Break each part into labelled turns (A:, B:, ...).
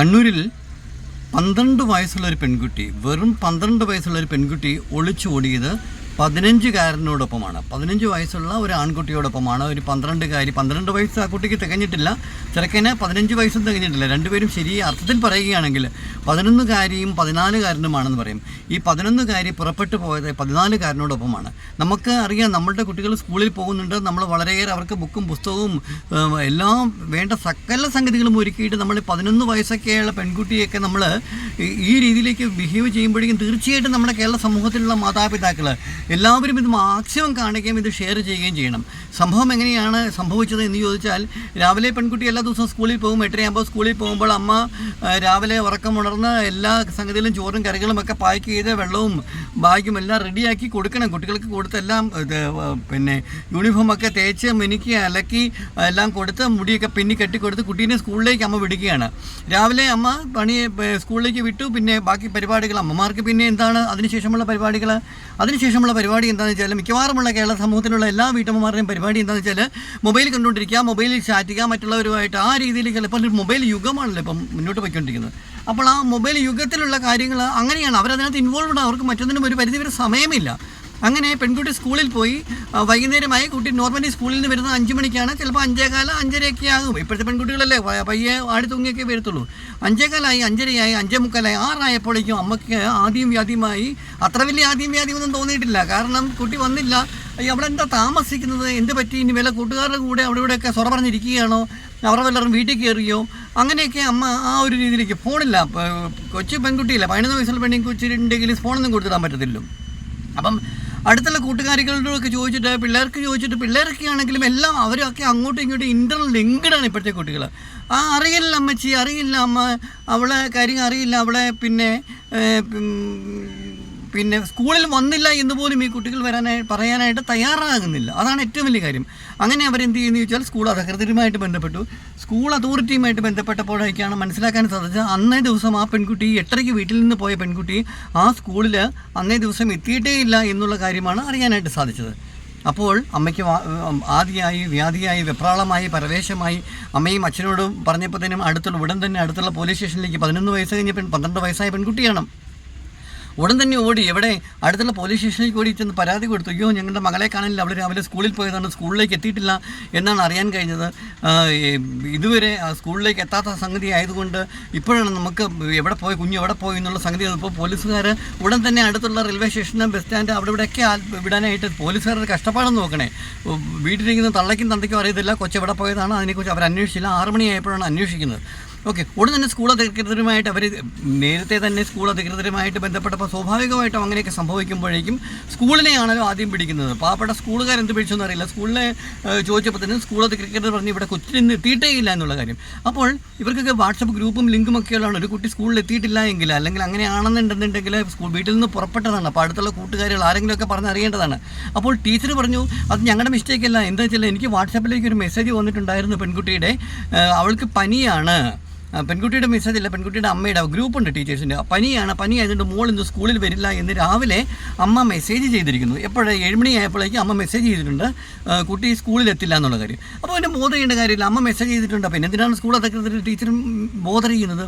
A: കണ്ണൂരിൽ പന്ത്രണ്ട് വയസ്സുള്ള ഒരു പെൺകുട്ടി വെറും പന്ത്രണ്ട് വയസ്സുള്ള ഒരു പെൺകുട്ടി ഒളിച്ചു ഓടിയത് പതിനഞ്ചുകാരനോടൊപ്പമാണ്. പതിനഞ്ച് വയസ്സുള്ള ഒരു ആൺകുട്ടിയോടൊപ്പമാണ്. ഒരു പന്ത്രണ്ടുകാരി പന്ത്രണ്ട് വയസ്സ് ആ കുട്ടിക്ക് തികഞ്ഞിട്ടില്ല. ചെറുക്കന് പതിനഞ്ച് വയസ്സും തികഞ്ഞിട്ടില്ല. രണ്ടുപേരും ശരി അർത്ഥത്തിൽ പറയുകയാണെങ്കിൽ പതിനൊന്നുകാരിയും പതിനാലുകാരനുമാണെന്ന് പറയും. ഈ പതിനൊന്നുകാരി പുറപ്പെട്ടു പോയത് പതിനാലുകാരനോടൊപ്പമാണ്. നമുക്ക് അറിയാം നമ്മളുടെ കുട്ടികൾ സ്കൂളിൽ പോകുന്നുണ്ട്. നമ്മൾ വളരെയേറെ അവർക്ക് ബുക്കും പുസ്തകവും എല്ലാം വേണ്ട സകല സംഗതികളും ഒരുക്കിയിട്ട് നമ്മൾ പതിനൊന്ന് വയസ്സൊക്കെയുള്ള പെൺകുട്ടിയൊക്കെ നമ്മൾ ഈ രീതിയിലേക്ക് ബിഹേവ് ചെയ്യുമ്പോഴേക്കും തീർച്ചയായിട്ടും നമ്മുടെ കേരള സമൂഹത്തിലുള്ള മാതാപിതാക്കൾ എല്ലാവരും ഇത് മാക്സിമം കാണുകയും ഇത് ഷെയർ ചെയ്യുകയും ചെയ്യണം. സംഭവം എങ്ങനെയാണ് സംഭവിച്ചത് എന്ന് ചോദിച്ചാൽ രാവിലെ പെൺകുട്ടി എല്ലാ ദിവസവും സ്കൂളിൽ പോകും എട്ടരയാകുമ്പോൾ സ്കൂളിൽ പോകുമ്പോൾ അമ്മ രാവിലെ ഉറക്കം ഉണർന്ന് എല്ലാ സംഗതിയിലും ചോറും കറികളും ഒക്കെ പാക്ക് ചെയ്ത് വെള്ളവും ബാഗും എല്ലാം റെഡിയാക്കി കൊടുക്കണം. കുട്ടികൾക്ക് കൊടുത്തെല്ലാം പിന്നെ യൂണിഫോമൊക്കെ തേച്ച് മിനുക്കി അലക്കി എല്ലാം കൊടുത്ത് മുടിയൊക്കെ പിന്നി കെട്ടിക്കൊടുത്ത് കുട്ടീനെ സ്കൂളിലേക്ക് അമ്മ വിടുകയാണ്. രാവിലെ അമ്മ പണി സ്കൂളിലേക്ക് വിട്ടു. പിന്നെ ബാക്കി പരിപാടികൾ അമ്മമാർക്ക് പിന്നെ എന്താണ് അതിനുശേഷമുള്ള പരിപാടികൾ? അതിനുശേഷമുള്ള പരിപാടി എന്താണെന്ന് വെച്ചാൽ മിക്കവാറുമുള്ള കേരള സമൂഹത്തിലുള്ള എല്ലാ വീട്ടമ്മമാരുടെയും പരിപാടി എന്താണെന്ന് വെച്ചാൽ മൊബൈൽ കണ്ടുകൊണ്ടിരിക്കുക മൊബൈലിൽ ചാറ്റ് ചെയ്യുക മറ്റുള്ളവരുമായിട്ട് ആ രീതിയിൽ ഒരു മൊബൈൽ യുഗമാണല്ലോ ഇപ്പം മുന്നോട്ട് പോയിക്കൊണ്ടിരിക്കുന്നത്. അപ്പോൾ ആ മൊബൈൽ യുഗത്തിലുള്ള കാര്യങ്ങൾ അങ്ങനെയാണ്. അവരതിനകത്ത് ഇൻവോൾവ്ഡ് അവർക്ക് മറ്റൊന്നിനും ഒരു പരിധിവരെ സമയമില്ല. അങ്ങനെ പെൺകുട്ടി സ്കൂളിൽ പോയി വൈകുന്നേരമായി കുട്ടി നോർമലി സ്കൂളിൽ നിന്ന് വരുന്നത് അഞ്ച് മണിക്കാണ്. ചിലപ്പോൾ അഞ്ചേകാല അഞ്ചരയൊക്കെ ആകും. ഇപ്പോഴത്തെ പെൺകുട്ടികളല്ലേ പയ്യെ ആടി തൂങ്ങിയൊക്കെ വരത്തുള്ളൂ. അഞ്ചേകാലായി അഞ്ചരയായി അഞ്ചേ മുക്കാലായി ആറായപ്പോഴേക്കും അമ്മയ്ക്ക് ആദ്യം വ്യാധിയുമായി അത്ര വലിയ ആദ്യം വ്യാധിയൊന്നും തോന്നിയിട്ടില്ല. കാരണം കുട്ടി വന്നില്ല. അവിടെ എന്താ താമസിക്കുന്നത്? എന്ത് പറ്റി? ഇനി വല്ല കൂട്ടുകാരുടെ കൂടെ അവിടെ ഇവിടെയൊക്കെ സ്വറ പറഞ്ഞിരിക്കുകയാണോ? അവർ വല്ലവരും വീട്ടിൽ കയറിയോ? അങ്ങനെയൊക്കെ അമ്മ ആ ഒരു രീതിയിലേക്ക് ഫോണില്ല. കൊച്ചു പെൺകുട്ടിയില്ല പതിനൊന്ന് വയസ്സുള്ള പെണ്ണി കൊച്ചിട്ടുണ്ടെങ്കിൽ ഫോണൊന്നും കൊടുത്തിടാൻ പറ്റത്തില്ല. അപ്പം അടുത്തുള്ള കൂട്ടുകാരികളോടൊക്കെ ചോദിച്ചിട്ട് പിള്ളേർക്ക് ചോദിച്ചിട്ട് പിള്ളേരൊക്കെ ആണെങ്കിലും എല്ലാം അവരൊക്കെ അങ്ങോട്ടും ഇങ്ങോട്ടും ഇന്റർ ലിങ്ക്ഡാണ് ഇപ്പോഴത്തെ കുട്ടികൾ ആ അറിയില്ല അമ്മച്ചി അറിയില്ല അമ്മ. അവളെ കാര്യം അറിയില്ല അവളെ പിന്നെ പിന്നെ സ്കൂളിൽ വന്നില്ല എന്ന് പോലും ഈ കുട്ടികൾ വരാനായി പറയാനായിട്ട് തയ്യാറാകുന്നില്ല. അതാണ് ഏറ്റവും വലിയ കാര്യം. അങ്ങനെ അവരെന്ത് ചെയ്യുന്നു ചോദിച്ചാൽ സ്കൂൾ അധികൃതരുമായിട്ട് ബന്ധപ്പെട്ടു. സ്കൂൾ അതോറിറ്റിയുമായിട്ട് ബന്ധപ്പെട്ടപ്പോഴേക്കാണ് മനസ്സിലാക്കാൻ സാധിച്ചത് അന്നേ ദിവസം ആ പെൺകുട്ടി എട്ടരയ്ക്ക് വീട്ടിൽ നിന്ന് പോയ പെൺകുട്ടി ആ സ്കൂളിൽ അന്നേ ദിവസം എത്തിയിട്ടേ ഇല്ല എന്നുള്ള കാര്യമാണ് അറിയാനായിട്ട് സാധിച്ചത്. അപ്പോൾ അമ്മയ്ക്ക് ആദ്യമായി വ്യാധിയായി വെപ്രാളമായി പരവേശമായി അമ്മയും അച്ഛനോടും പറഞ്ഞപ്പോൾ തന്നെ അടുത്തുള്ള ഉടൻ തന്നെ അടുത്തുള്ള പോലീസ് സ്റ്റേഷനിലേക്ക് പതിനൊന്ന് വയസ്സ് കഴിഞ്ഞ പെൺ പന്ത്രണ്ട് വയസ്സായ പെൺകുട്ടിയാണ്. ഉടൻ തന്നെ ഓടി. എവിടെ? അടുത്തുള്ള പോലീസ് സ്റ്റേഷനിലേക്ക് ഓടി ചെന്ന് പരാതി കൊടുത്തു. അയ്യോ ഞങ്ങളുടെ മകളെ കാണില്ല അവൾ രാവിലെ സ്കൂളിൽ പോയതാണ്. സ്കൂളിലേക്ക് എത്തിയിട്ടില്ല എന്നാണ് അറിയാൻ കഴിഞ്ഞത്. ഇതുവരെ സ്കൂളിലേക്ക് എത്താത്ത സംഗതി ആയതുകൊണ്ട് ഇപ്പോഴാണ് നമുക്ക് എവിടെ പോയി കുഞ്ഞ് എവിടെ പോയി എന്നുള്ള സംഗതി. ഇപ്പോൾ പോലീസുകാർ ഉടൻ തന്നെ അടുത്തുള്ള റെയിൽവേ സ്റ്റേഷനും ബസ് സ്റ്റാൻഡ് അവിടെ ഇവിടെയൊക്കെ വിടാനായിട്ട് പോലീസുകാരുടെ കഷ്ടപ്പാടെന്ന് നോക്കണേ. വീട്ടിലിരിക്കുന്ന തള്ളയ്ക്കും തന്തയ്ക്കും അറിയത്തില്ല. കൊച്ചെവിടെ പോയതാണ് അതിനെക്കുറിച്ച് അവർ അന്വേഷിച്ചില്ല ആറ് മണിയായപ്പോഴാണ് അന്വേഷിക്കുന്നത്. ഓക്കെ. ഉടൻ തന്നെ സ്കൂൾ അധികൃതരുമായിട്ട് അവർ നേരത്തെ തന്നെ സ്കൂൾ അധികൃതരുമായിട്ട് ബന്ധപ്പെട്ടപ്പോൾ സ്വാഭാവികമായിട്ടും അങ്ങനെയൊക്കെ സംഭവിക്കുമ്പോഴേക്കും സ്കൂളിനെയാണല്ലോ ആദ്യം പിടിക്കുന്നത്. പാവപ്പെട്ട സ്കൂളുകാർ എന്ത് പിടിച്ചെന്ന് അറിയില്ല. സ്കൂളിനെ ചോദിച്ചപ്പോൾ തന്നെ സ്കൂൾ അധികൃതർ പറഞ്ഞ് ഇവിടെ കൊച്ചിന് എത്തിയിട്ടേ ഇല്ല എന്നുള്ള കാര്യം. അപ്പോൾ ഇവർക്കൊക്കെ വാട്സപ്പ് ഗ്രൂപ്പും ലിങ്കും ഒക്കെയുള്ളതാണ്. ഒരു കുട്ടി സ്കൂളിൽ എത്തിയിട്ടില്ല എങ്കിൽ അല്ലെങ്കിൽ അങ്ങനെയാണെന്നുണ്ടെന്നുണ്ടെങ്കിൽ സ്കൂൾ വീട്ടിൽ നിന്ന് പുറപ്പെട്ടതാണ്. അപ്പോൾ അടുത്തുള്ള കൂട്ടുകാരികൾ ആരെങ്കിലുമൊക്കെ പറഞ്ഞറിയേണ്ടതാണ് അപ്പോൾ ടീച്ചർ പറഞ്ഞു അത് ഞങ്ങളുടെ മിസ്റ്റേക്ക് അല്ല. എന്താ വെച്ചാൽ എനിക്ക് വാട്സാപ്പിലേക്ക് ഒരു മെസ്സേജ് വന്നിട്ടുണ്ടായിരുന്നു പെൺകുട്ടിയുടെ. അവൾക്ക് പനിയാണ്. പെൺകുട്ടിയുടെ മെസ്സേജ് അല്ല പെൺകുട്ടിയുടെ അമ്മയുടെ ഗ്രൂപ്പുണ്ട് ടീച്ചേഴ്സിന്റെ പനിയാണ്. പനി ആയതുകൊണ്ട് മോൾ ഇന്ന് സ്കൂളിൽ വരില്ല എന്ന് രാവിലെ അമ്മ മെസ്സേജ് ചെയ്തിരിക്കുന്നു. എപ്പോഴേ? ഏഴുമണി ആയപ്പോഴേക്കും അമ്മ മെസ്സേജ് ചെയ്തിട്ടുണ്ട്. കുട്ടി സ്കൂളിൽ എത്തില്ല എന്നുള്ള കാര്യം. അപ്പോൾ എന്റെ ബോധ ചെയ്യേണ്ട കാര്യമില്ല. അമ്മ മെസ്സേജ് ചെയ്തിട്ടുണ്ട്. അപ്പോൾ എന്തിനാണ് സ്കൂൾ അധികൃതർ ടീച്ചറും ബോധ ചെയ്യുന്നത്?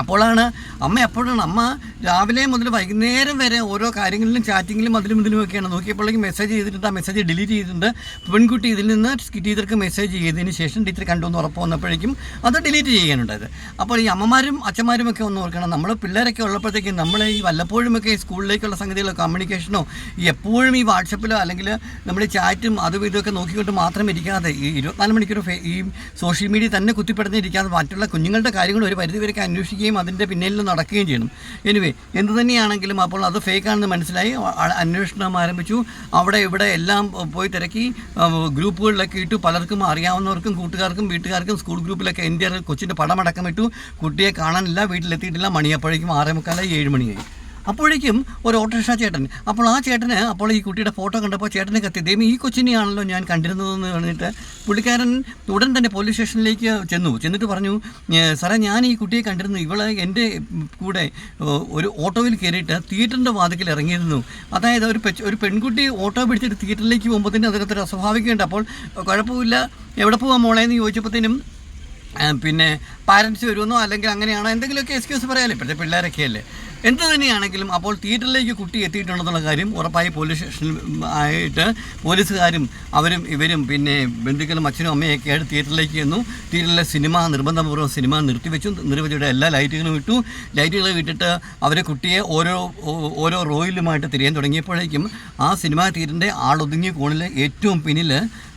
A: അപ്പോഴാണ് അമ്മ എപ്പോഴാണ് അമ്മ രാവിലെ മുതൽ വൈകുന്നേരം വരെ ഓരോ കാര്യങ്ങളിലും ചാറ്റിങ്ങിലും അതിലും ഒക്കെയാണ്. നോക്കിയപ്പോഴേക്കും മെസ്സേജ് ചെയ്തിട്ടുണ്ട്. ആ മെസ്സേജ് ഡിലീറ്റ് ചെയ്തിട്ടുണ്ട്. പെൺകുട്ടി ഇതിൽ നിന്ന് ടീച്ചർക്ക് മെസ്സേജ് ചെയ്തതിന് ശേഷം ടീച്ചർ കണ്ടു എന്ന് ഉറപ്പ് വന്നപ്പോഴേക്കും അത് ഡിലീറ്റ് ചെയ്യാനുണ്ടായത് അപ്പോൾ ഈ അമ്മമാരും അച്ഛന്മാരും ഒക്കെ ഒന്ന് ഓർക്കണം. നമ്മൾ പിള്ളേരൊക്കെ ഉള്ളപ്പോഴത്തേക്കും നമ്മൾ ഈ വല്ലപ്പോഴുമൊക്കെ സ്കൂളിലേക്കുള്ള സംഗതികളോ കമ്മ്യൂണിക്കേഷനോ എപ്പോഴും ഈ വാട്സപ്പിലോ അല്ലെങ്കിൽ നമ്മൾ ചാറ്റും അതും ഇതൊക്കെ നോക്കിക്കൊണ്ട് മാത്രം ഇരിക്കാതെ ഈ ഇരുപത്തിനാല് മണിക്കൂർ ഈ സോഷ്യൽ മീഡിയ തന്നെ കുത്തിപ്പെടുന്നിരിക്കാതെ മറ്റുള്ള കുഞ്ഞുങ്ങളുടെ കാര്യങ്ങൾ ഒരു പരിധിവരെയൊക്കെ അന്വേഷിക്കുകയും അതിന്റെ പിന്നിൽ നടക്കുകയും ചെയ്യണം. എനിവേ എന്ത് തന്നെയാണെങ്കിലും അപ്പോൾ അത് ഫേക്കാണെന്ന് മനസ്സിലായി. അന്വേഷണം ആരംഭിച്ചു. അവിടെ ഇവിടെ എല്ലാം പോയി തിരക്കി. ഗ്രൂപ്പുകളിലൊക്കെ ഇട്ടു. പലർക്കും അറിയാവുന്നവർക്കും കൂട്ടുകാർക്കും വീട്ടുകാർക്കും സ്കൂൾ ഗ്രൂപ്പിലൊക്കെ എന്റെ കൊച്ചിന്റെ പടമടക്കം ഇട്ടു. കുട്ടിയെ കാണാനില്ല വീട്ടിലെത്തിയിട്ടില്ല. മണിയപ്പോഴേക്കും ആറേ മുക്കാലായി ഏഴ് മണിയായി. അപ്പോഴേക്കും ഒരു ഓട്ടോറിക്ഷ ചേട്ടൻ അപ്പോൾ ആ ചേട്ടന് അപ്പോൾ ഈ കുട്ടിയുടെ ഫോട്ടോ കണ്ടപ്പോൾ ചേട്ടനെ കത്തി ദൈവം ഈ കൊച്ചിനെയാണല്ലോ ഞാൻ കണ്ടിരുന്നതെന്ന് പറഞ്ഞിട്ട് പുള്ളിക്കാരൻ ഉടൻ തന്നെ പോലീസ് സ്റ്റേഷനിലേക്ക് ചെന്നു. ചെന്നിട്ട് പറഞ്ഞു "ഏ, സാറേ ഞാൻ ഈ കുട്ടിയെ കണ്ടിരുന്നു. ഇവളെ എന്റെ കൂടെ ഒരു ഓട്ടോയിൽ കയറിയിട്ട് തിയേറ്ററിന്റെ വാതിക്കൽ ഇറങ്ങിയിരുന്നു. അതായത് ഒരു ഒരു പെൺകുട്ടി ഓട്ടോ പിടിച്ചിട്ട് തിയേറ്ററിലേക്ക് പോകുമ്പോൾ തന്നെ അതിനകത്തൊരു അസ്വാഭാവികമുണ്ട്. അപ്പോൾ കുഴപ്പമില്ല. എവിടെ പോവാൻ മോളേന്ന് ചോദിച്ചപ്പോഴത്തേനും പിന്നെ പാരൻസ് വരുമെന്നോ അല്ലെങ്കിൽ അങ്ങനെയാണോ എന്തെങ്കിലുമൊക്കെ എക്സ്ക്യൂസ് പറയാമല്ലോ ഇപ്പോഴത്തെ പിള്ളേരൊക്കെ അല്ലേ? എന്ത് തന്നെയാണെങ്കിലും അപ്പോൾ തിയേറ്ററിലേക്ക് കുട്ടി എത്തിയിട്ടുണ്ടെന്നുള്ള കാര്യം ഉറപ്പായി പോലീസ് സ്റ്റേഷനിൽ ആയിട്ട് പോലീസുകാരും അവരും ഇവരും പിന്നെ ബന്ധുക്കളും അച്ഛനും അമ്മയൊക്കെ ആയിട്ട് തിയേറ്ററിലേക്ക് ചെന്നു. തിയേറ്ററിലെ സിനിമ നിർബന്ധപൂർവം സിനിമ നിർത്തിവെച്ചു. നിർവചിയുടെ എല്ലാ ലൈറ്റുകളും ഇട്ടു. ലൈറ്റുകൾ ഇട്ടിട്ട് അവരെ കുട്ടിയെ ഓരോ ഓരോ റോയിലുമായിട്ട് തിരിയാൻ തുടങ്ങിയപ്പോഴേക്കും ആ സിനിമാ തിയേറ്ററിന്റെ ആളൊതുങ്ങിയ കോണിൽ ഏറ്റവും പിന്നിൽ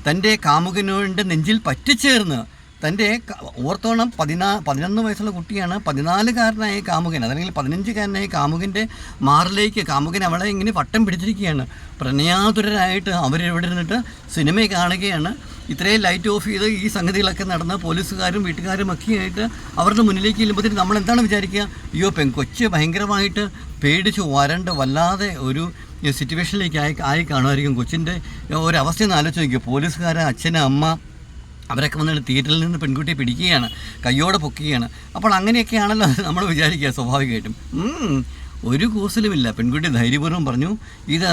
A: തന്റെ കാമുകനോട് നെഞ്ചിൽ പറ്റിച്ചേർന്ന് തന്റെ ഓർത്തോണം പതിനാ പതിനൊന്ന് വയസ്സുള്ള കുട്ടിയാണ് പതിനാലുകാരനായ കാമുകൻ അതല്ലെങ്കിൽ പതിനഞ്ചുകാരനായ കാമുകന്റെ മാറിലേക്ക് കാമുകൻ അവളെ ഇങ്ങനെ വട്ടം പിടിച്ചിരിക്കുകയാണ്. പ്രണയാതുരരായിട്ട് അവരിവിടെ നിന്നിട്ട് സിനിമ കാണുകയാണ്. ഇത്രയും ലൈറ്റ് ഓഫ് ചെയ്ത് ഈ സംഗതികളൊക്കെ നടന്ന് പോലീസുകാരും വീട്ടുകാരും ഒക്കെ ആയിട്ട് അവരുടെ മുന്നിലേക്ക് ചെല്ലുമ്പോഴത്തേക്ക് നമ്മൾ എന്താണ് വിചാരിക്കുക? അയ്യോ പെൺകൊച്ച് ഭയങ്കരമായിട്ട് പേടിച്ച് വരണ്ട് വല്ലാതെ ഒരു സിറ്റുവേഷനിലേക്ക് ആയി ആയി കാണുമായിരിക്കും. കൊച്ചിന്റെ ഒരവസ്ഥയെന്ന് ആലോചിച്ച് നോക്കിയോ? പോലീസുകാരൻ അച്ഛൻ അമ്മ അവരൊക്കെ വന്നിട്ട് തിയേറ്ററിൽ നിന്ന് പെൺകുട്ടിയെ പിടിക്കുകയാണ് കയ്യോടെ പൊക്കുകയാണ്. അപ്പോൾ അങ്ങനെയൊക്കെയാണല്ലോ നമ്മൾ വിചാരിക്കുക സ്വാഭാവികമായിട്ടും. ഒരു കൂസലുമില്ല. പെൺകുട്ടി ധൈര്യപൂർവം പറഞ്ഞു ഇത്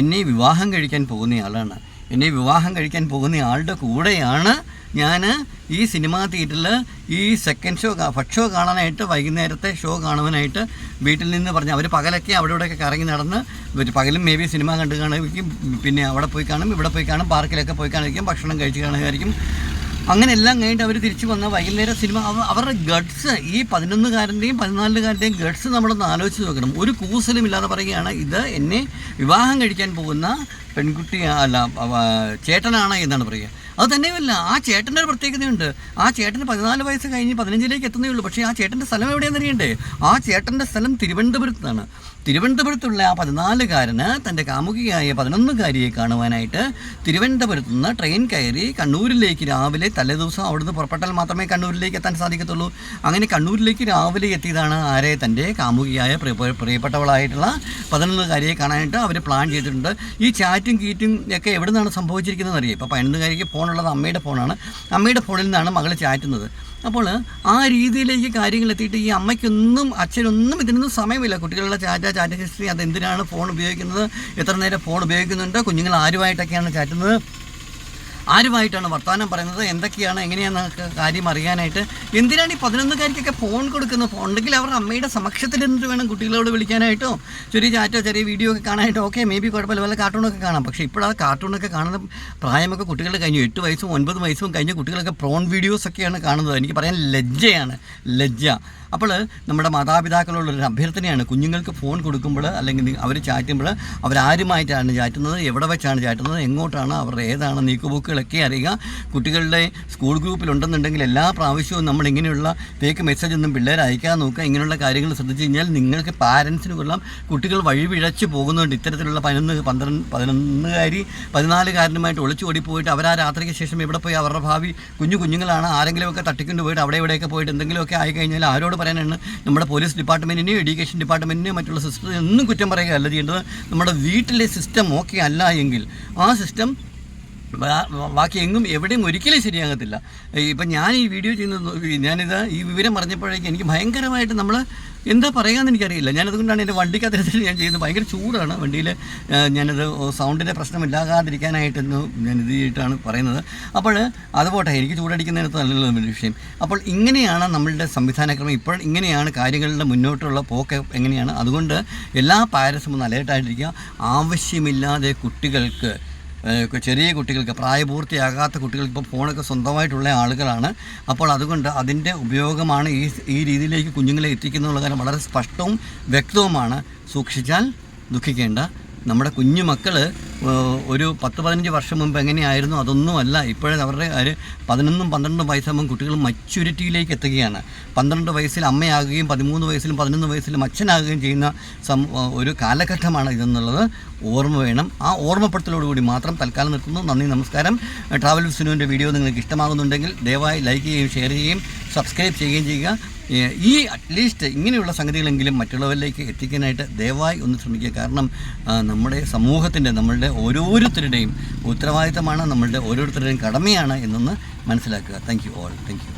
A: എന്നെ വിവാഹം കഴിക്കാൻ പോകുന്നയാളാണ് എന്നെ വിവാഹം കഴിക്കാൻ പോകുന്ന ആളുടെ കൂടെയാണ് ഞാൻ ഈ സിനിമാ തിയേറ്ററിൽ ഈ സെക്കൻഡ് ഷോ ഫസ്റ്റ് ഷോ കാണാനായിട്ട് വൈകുന്നേരത്തെ ഷോ കാണുവാനായിട്ട് വീട്ടിൽ നിന്ന് പറഞ്ഞു അവർ പകലൊക്കെ അവിടെ ഇവിടെയൊക്കെ കറങ്ങി നടന്ന് പകലും മേ ബി സിനിമ കണ്ട് കാണുകയും പിന്നെ അവിടെ പോയി കാണും ഇവിടെ പോയി കാണും പാർക്കിലൊക്കെ പോയി കാണിക്കും ഭക്ഷണം കഴിച്ച് കാണുകയായിരിക്കും അങ്ങനെ എല്ലാം കഴിഞ്ഞിട്ട് അവർ തിരിച്ചു വന്ന വൈകുന്നേരം സിനിമ അവരുടെ ഗഡ്സ് ഈ പതിനൊന്നുകാരന്റെയും പതിനാലുകാരന്റെയും ഗഡ്സ് നമ്മളൊന്ന് ആലോചിച്ച് നോക്കണം. ഒരു കൂസലും ഇല്ലാതെ പറയുകയാണ് ഇത് എന്നെ വിവാഹം കഴിക്കാൻ പോകുന്ന പെൺകുട്ടി അല്ല ചേട്ടനാണ് എന്നാണ് പറയുക. അത് തന്നെയുമല്ല. ആ ചേട്ടന്റെ ഒരു പ്രത്യേകതയുണ്ട്. ആ ചേട്ടന് പതിനാല് വയസ്സ് കഴിഞ്ഞ് പതിനഞ്ചിലേക്ക് എത്തുന്നേ ഉള്ളൂ. പക്ഷേ ആ ചേട്ടന്റെ സ്ഥലം എവിടെയാണെന്ന് അറിയണ്ടേ? ആ ചേട്ടന്റെ സ്ഥലം തിരുവനന്തപുരത്താണ്. തിരുവനന്തപുരത്തുള്ള ആ പതിനാലുകാരന് തന്റെ കാമുകിയായ പതിനൊന്നുകാരിയെ കാണുവാനായിട്ട് തിരുവനന്തപുരത്ത് നിന്ന് ട്രെയിൻ കയറി കണ്ണൂരിലേക്ക് രാവിലെ തലേദിവസം അവിടുന്ന് പുറപ്പെട്ടാൽ മാത്രമേ കണ്ണൂരിലേക്ക് എത്താൻ സാധിക്കത്തുള്ളൂ. അങ്ങനെ കണ്ണൂരിലേക്ക് രാവിലെ എത്തിയതാണ് ആരെ? തന്റെ കാമുകിയായ പ്രിയ- പ്രിയപ്പെട്ടവളായിട്ടുള്ള പതിനൊന്നുകാരിയെ കാണാനായിട്ട് അവർ പ്ലാൻ ചെയ്തിട്ടുണ്ട്. ഈ ചാറ്റും കീറ്റും ഒക്കെ എവിടെ നിന്നാണ് സംഭവിച്ചിരിക്കുന്നത് അറിയാം? ഇപ്പോൾ പതിനൊന്നുകാരിക്ക് ഫോണുള്ളത് അമ്മയുടെ ഫോണാണ്. അമ്മയുടെ ഫോണിൽ നിന്നാണ് മകൾ ചാറ്റുന്നത്. അപ്പോൾ ആ രീതിയിലേക്ക് കാര്യങ്ങൾ എത്തിയിട്ട് ഈ അമ്മയ്ക്കൊന്നും അച്ഛനൊന്നും ഇതിനൊന്നും സമയമില്ല. കുട്ടികളുടെ ചാറ്റ ചാറ്റ് ഹിസ്റ്ററി അതെന്തിനാണ് ഫോൺ ഉപയോഗിക്കുന്നത്? എത്ര നേരം ഫോൺ ഉപയോഗിക്കുന്നുണ്ട്? കുഞ്ഞുങ്ങൾ ആരുമായിട്ടൊക്കെയാണ് ചാറ്റുന്നത്? ആരുമായിട്ടാണ് വർത്തമാനം പറയുന്നത്? എന്തൊക്കെയാണ്? എങ്ങനെയാണ് നിങ്ങൾക്ക് കാര്യം അറിയാനായിട്ട്? എന്തിനാണ് ഈ പതിനൊന്നുകാരിക്കൊക്കെ ഫോൺ കൊടുക്കുന്നത്? ഫോൺ ഉണ്ടെങ്കിൽ അവരുടെ അമ്മയുടെ സമക്ഷത്തിൽ നിന്നിട്ട് വേണം കുട്ടികളോട് വിളിക്കാനായിട്ടോ ചെറിയ ചാറ്റോ ചെറിയ വീഡിയോ ഒക്കെ കാണാനായിട്ടോ. ഓക്കെ മേ ബി കുഴപ്പമില്ല. വല്ല കാർട്ടൂണൊക്കെ കാണാം. പക്ഷേ ഇപ്പോൾ ആ കാർട്ടൂണൊക്കെ കാണുന്ന പ്രായമൊക്കെ കുട്ടികളുടെ കഴിഞ്ഞു. എട്ട് വയസ്സും ഒൻപത് വയസ്സും കഴിഞ്ഞ കുട്ടികളൊക്കെ പ്രോൺ വീഡിയോസൊക്കെയാണ് കാണുന്നത്. എനിക്ക് പറയാൻ ലജ്ജയാണ്. ലജ്ജ. അപ്പോൾ നമ്മുടെ മാതാപിതാക്കളോടൊരു അഭ്യർത്ഥനയാണ്. കുഞ്ഞുങ്ങൾക്ക് ഫോൺ കൊടുക്കുമ്പോൾ അല്ലെങ്കിൽ അവർ ചാറ്റുമ്പോൾ അവരാരുമായിട്ടാണ് ചാറ്റുന്നത്? എവിടെ വെച്ചാണ് ചാറ്റുന്നത്? എങ്ങോട്ടാണ്? അവരുടെ ഏതാണ് നീക്കുപോക്കുകളൊക്കെ അറിയുക. കുട്ടികളുടെ സ്കൂൾ ഗ്രൂപ്പിലുണ്ടെന്നുണ്ടെങ്കിൽ എല്ലാ പ്രാവശ്യവും നമ്മൾ ഇങ്ങനെയുള്ള ഫേക്ക് മെസ്സേജ് ഒന്നും പിള്ളേർ അയക്കാൻ നോക്കുക. ഇങ്ങനെയുള്ള കാര്യങ്ങൾ ശ്രദ്ധിച്ചു കഴിഞ്ഞാൽ നിങ്ങൾക്ക് പാരൻസിന് കൊള്ളാം കുട്ടികൾ വഴിപിഴച്ച് പോകുന്നുണ്ട്. ഇത്തരത്തിലുള്ള പതിനൊന്ന് പന്ത്രണ്ട് പതിനൊന്നുകാരി പതിനാലുകാരനുമായിട്ട് ഒളിച്ചോടി പോയിട്ട് അവർ ആ രാത്രിക്ക് ശേഷം എവിടെ പോയി? അവരുടെ ഭാവി കുഞ്ഞു കുഞ്ഞുങ്ങളാണ്. ആരെങ്കിലുമൊക്കെ തട്ടിക്കൊണ്ട് പോയിട്ട് അവിടെ ഇവിടെയൊക്കെ പോയിട്ട് എന്തെങ്കിലുമൊക്കെ ആയിക്കഴിഞ്ഞാൽ ആരോട് പറയാനാണ്. നമ്മുടെ പോലീസ് ഡിപ്പാർട്ട്മെന്റിനെയും എഡ്യൂക്കേഷൻ ഡിപ്പാർട്ട്മെന്റിനെയും മറ്റുള്ള സിസ്റ്റം ഒന്നും കുറ്റം പറയുകയല്ല ചെയ്യേണ്ടത്. നമ്മുടെ വീട്ടിലെ സിസ്റ്റം ഓക്കെ അല്ല എങ്കിൽ ആ സിസ്റ്റം ബാക്കി എങ്ങും എവിടെയും ഒരിക്കലും ശരിയാകത്തില്ല. ഇപ്പം ഞാൻ ഈ വീഡിയോ ചെയ്യുന്നത് ഞാനിത് ഈ വിവരം പറഞ്ഞപ്പോഴേക്കും എനിക്ക് ഭയങ്കരമായിട്ട് നമ്മൾ എന്താ പറയാമെന്ന് എനിക്കറിയില്ല. ഞാനതുകൊണ്ടാണ് എന്റെ വണ്ടിക്കകത്ത് ഞാൻ ചെയ്യുന്നത്. ഭയങ്കര ചൂടാണ് വണ്ടിയിൽ ഞാനത് സൗണ്ടിന്റെ പ്രശ്നമില്ലാകാതിരിക്കാനായിട്ടെന്ന് ഞാൻ ഇത് ചെയ്തിട്ടാണ് പറയുന്നത്. അപ്പോൾ അതുപോട്ടെ എനിക്ക് ചൂടടിക്കുന്നതിനകത്ത് ഒരു വിഷയം. അപ്പോൾ ഇങ്ങനെയാണ് നമ്മളുടെ സംവിധാനക്രമം. ഇപ്പോൾ ഇങ്ങനെയാണ് കാര്യങ്ങളുടെ മുന്നോട്ടുള്ള പോക്ക് എങ്ങനെയാണ്? അതുകൊണ്ട് എല്ലാ പാരസും ഒന്ന് അലേർട്ടായിട്ടിരിക്കുക. ആവശ്യമില്ലാതെ കുട്ടികൾക്ക് ചെറിയ കുട്ടികൾക്ക് പ്രായപൂർത്തിയാകാത്ത കുട്ടികൾക്ക് ഇപ്പോൾ ഫോണൊക്കെ സ്വന്തമായിട്ടുള്ള ആളുകളാണ്. അപ്പോൾ അതുകൊണ്ട് അതിന്റെ ഉപയോഗമാണ് ഈ ഈ രീതിയിലേക്ക് കുഞ്ഞുങ്ങളെ എത്തിക്കുന്നുള്ള കാര്യം വളരെ സ്പഷ്ടവും വ്യക്തവുമാണ്. സൂക്ഷിച്ചാൽ ദുഃഖിക്കേണ്ട. നമ്മുടെ കുഞ്ഞു മക്കൾ ഒരു പത്ത് പതിനഞ്ച് വർഷം മുമ്പ് എങ്ങനെയായിരുന്നു? അതൊന്നുമല്ല. ഇപ്പോഴേ അവരുടെ ഒരു പതിനൊന്നും പന്ത്രണ്ടും വയസ്സാകുമ്പോൾ കുട്ടികൾ മച്യൂരിറ്റിയിലേക്ക് എത്തുകയാണ്. പന്ത്രണ്ട് വയസ്സിൽ അമ്മയാകുകയും പതിമൂന്ന് വയസ്സിലും പതിനൊന്ന് വയസ്സിലും അച്ഛനാകുകയും ചെയ്യുന്ന സം ഒരു കാലഘട്ടമാണ് ഇതെന്നുള്ളത് ഓർമ്മ വേണം. ആ ഓർമ്മപ്പെടുത്തലോടുകൂടി മാത്രം തൽക്കാലം നിർത്തുന്നു നന്ദി നമസ്കാരം. ട്രാവൽ വിസ്നുവിന്റെ വീഡിയോ നിങ്ങൾക്ക് ഇഷ്ടമാകുന്നുണ്ടെങ്കിൽ ദയവായി ലൈക്ക് ചെയ്യുകയും ഷെയർ ചെയ്യുകയും സബ്സ്ക്രൈബ് ചെയ്യുകയും ചെയ്യുക. ഈ അറ്റ്ലീസ്റ്റ് ഇങ്ങനെയുള്ള സംഗതികളെങ്കിലും മറ്റുള്ളവരിലേക്ക് എത്തിക്കാനായിട്ട് ദയവായി ഒന്ന് ശ്രമിക്കുക. കാരണം നമ്മുടെ സമൂഹത്തിന്റെ നമ്മളുടെ ഓരോരുത്തരുടെയും ഉത്തരവാദിത്തമാണ് നമ്മളുടെ ഓരോരുത്തരുടെയും കടമയാണ് എന്നൊന്ന് മനസ്സിലാക്കുക. Thank you all thank you